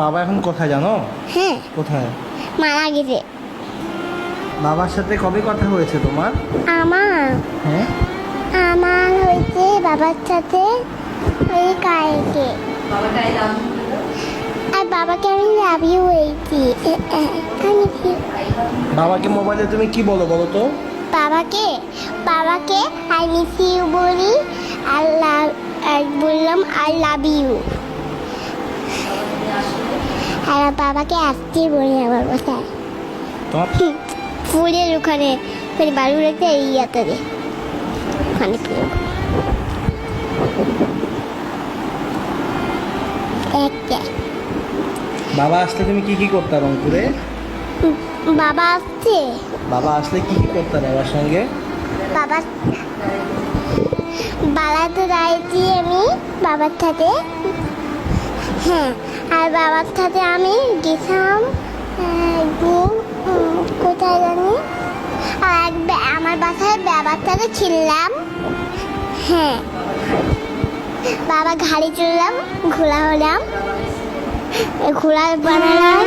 বাবা এখন কোথায় জানো? হ্যাঁ। কোথায়? মারা গেছে। বাবার সাথে কবে কথা হয়েছে তোমার? আমার? হ্যাঁ? আমার হয়েছে বাবার সাথে ওই কালকে। আর বাবাকে আমি লাভ ইউ হয়েছি আমি কি বাবাকে মোবাইলে তুমি কি বলো বলো তো? বাবাকে? বাবাকে আই মিস ইউ বলি। আর লাভ বললাম আই লাভ ইউ আর বাবাকে আসতে বলি আমার তোমার ফুলের ওখানে ওখানে বালুরাতে এই ইয়াতে ওখানে বাবা আসলে তুমি কি কি করতে রংপুরে? বাবা আসছে। বাবা আসলে কি কি করতে বাবার সঙ্গে? বাবা বালাতে দাঁড়িয়েছি আমি বাবার সাথে। হ্যাঁ আর বাবার সাথে আমি গেছিলাম কোথায় জানি? আর এক আমার বাসায় বাবার সাথে ছিলাম। হ্যাঁ। বাবা ঘাড়ি চললাম ঘোলা হলাম ঘোলা বানালাম।